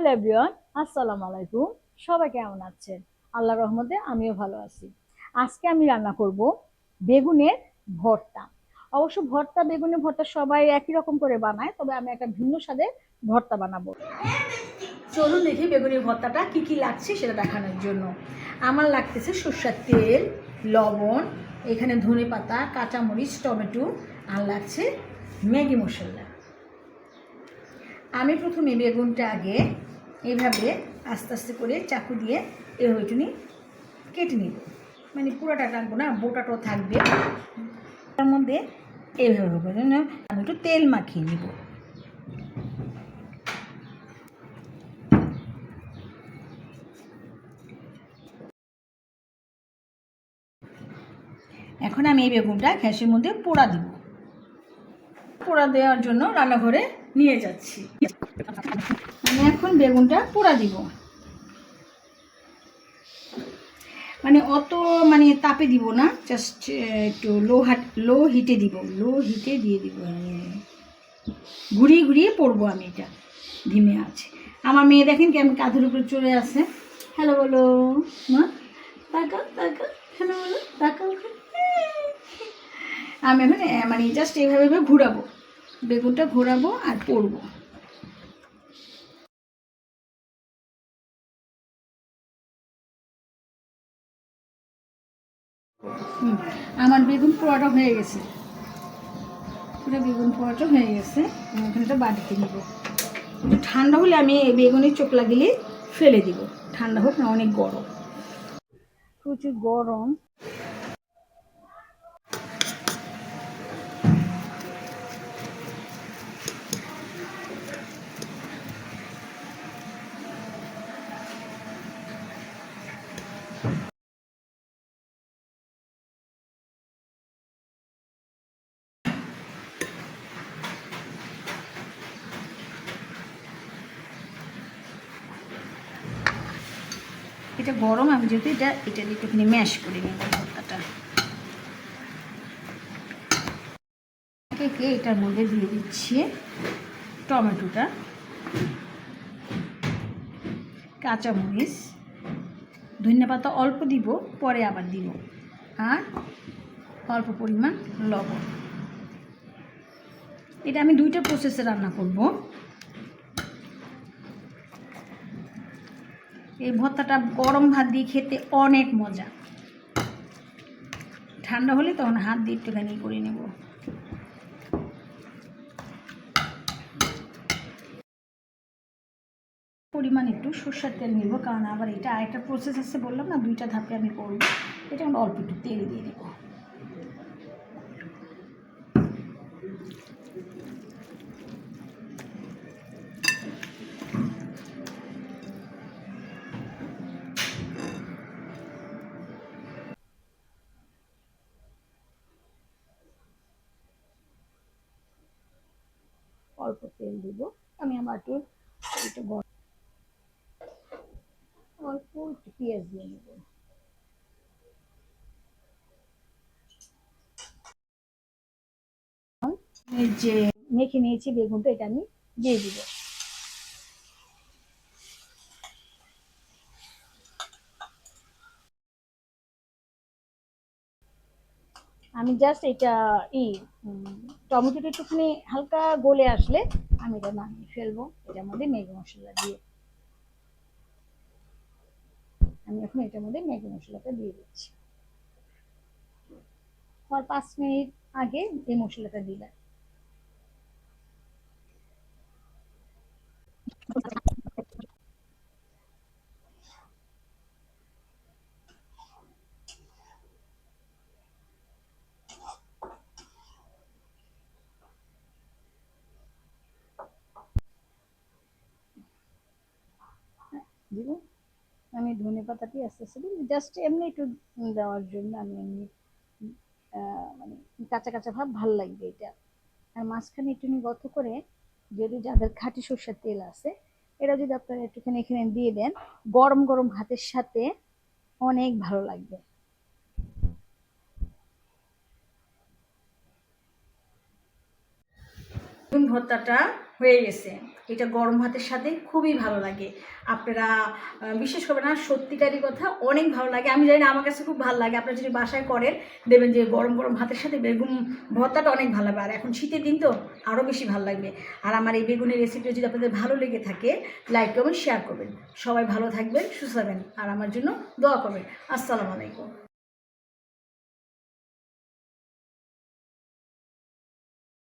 Hello everyone, আসসালামু আলাইকুম। সবাই কেমন আছেন? আল্লাহ রহমতে আমিও ভালো আছি। আজকে আমি রান্না করব বেগুনের ভর্তা। অবশ্য ভর্তা বেগুনের ভর্তা সবাই একই রকম করে বানায়, তবে আমি একটা ভিন্ন স্বাদে ভর্তা বানাবো। চলুন দেখি বেগুনের ভর্তাটা কি কি লাগছে সেটা দেখানোর জন্য। আমার লাগতেছে সর্ষের তেল, লবণ, এখানে ধনে পাতা, কাঁচামরিচ, টমেটো, আর লাগছে ম্যাগি মশলা। আমি প্রথমে বেগুনটা আগে এইভাবে আস্তে আস্তে করে চাকু দিয়ে এভাবে কেটে নিব। মানে পুরোটা রাখব না, বোটাটাও থাকবে। তার মধ্যে এইভাবে আমি একটু তেল মাখিয়ে নিব। এখন আমি এই বেগুনটা ঘ্যাসের মধ্যে পোড়া দিব। পোড়া দেওয়ার জন্য রান্নাঘরে নিয়ে যাচ্ছি। আমি এখন বেগুনটা পোড়া দিব। মানে অত মানে তাপে দিব না জাস্ট একটু লো হাট লো হিটে দিব লো হিটে দিয়ে দিব আমি ঘুরিয়ে ঘুরিয়ে পড়ব আমি এটা, ধিমে আছে। আমার মেয়ে দেখেন কেমন কাঁধের উপরে চলে আসে হ্যালো বলো, মা, তাকাও তাকাও হ্যালো বলো, তাকাও আমি এখন মানে জাস্ট এইভাবে ঘুরাবো। বেগুনটা ঘোরাবো আর পড়ব। আমার বেগুন পোড়াটা হয়ে গেছে। পুরো বেগুন পোড়াটা হয়ে গেছে। আমি এখন এটা বাটিতে নিব। একটু ঠান্ডা হলে আমি বেগুনের চোখ লাগিয়ে ফেলে দিব। ঠান্ডা হোক না, অনেক গরম। প্রচুর গরম। এটা গরম, আমি যেহেতু এটা এটা দিয়ে একটুখানি ম্যাশ করে নিই ভর্তাটা। এটার মধ্যে দিয়ে দিচ্ছি টমেটোটা, কাঁচামরিচ, ধনিয়া পাতা অল্প দিব, পরে আবার দিব, আর অল্প পরিমাণ লবণ। এটা আমি দুইটা প্রসেসে রান্না করব। এই ভর্তাটা গরম ভাত দিয়ে খেতে অনেক মজা। ঠান্ডা হলে তখন হাত দিয়ে একটুখানি করে নেব। পরিমাণ একটু সর্ষের তেল নিব, কারণ আবার এটা আরেকটা প্রসেস আছে বললাম না, দুইটা ধাপে আমি করব। এটা আমরা অল্প একটু তেল দিয়ে দেবো অল্প তেল দিব। আমি আমার একটু একটু অল্প একটু পেঁয়াজ দিয়ে নেব যে মেখে নিয়েছি বেগুনটা, এটা আমি দিয়ে দিব। আমি জাস্ট এটা ই টমেটোটা একটুখানি হালকা গলে আসলে আমি এটা নামিয়ে ফেলব। এটার মধ্যে ম্যাগি মশলা দিয়ে। আমি এখন এটার মধ্যে ম্যাগি মশলাটা দিয়ে দিচ্ছি। আর পাঁচ মিনিট আগে এই মশলাটা দিলাম। দিব। আমি ধনে পাতাটি আস্তে আস্তে দিই জাস্ট এমনি একটু দেওয়ার জন্য আমি এমনি মানে কাঁচা কাঁচা ভাব ভালো লাগবে এটা। আর মাঝখানে একটুখানি গত করে যদি যাদের খাঁটি সর্ষের তেল আছে এটা যদি আপনারা একটুখানি এখানে দিয়ে দেন, গরম গরম ভাতের সাথে অনেক ভালো লাগবে। ভর্তাটা। হয়ে গেছে। এটা গরম ভাতের সাথে খুবই ভালো লাগে। আপনারা বিশ্বাস করবেন না, সত্যিকারই কথা, অনেক ভালো লাগে। আমি জানি না, আমার কাছে খুব ভালো লাগে। আপনারা যদি বাসায় করেন, দেখবেন যে গরম গরম ভাতের সাথে বেগুন ভর্তাটা অনেক ভালো লাগবে আর এখন শীতের দিন তো আরও বেশি ভালো লাগবে। আর আমার এই বেগুনের রেসিপিটা যদি আপনাদের ভালো লেগে থাকে লাইক করবেন শেয়ার করবেন। সবাই ভালো থাকবেন, সুস্থ থাকবেন। আর আমার জন্য দোয়া করবেন। আসসালামু আলাইকুম।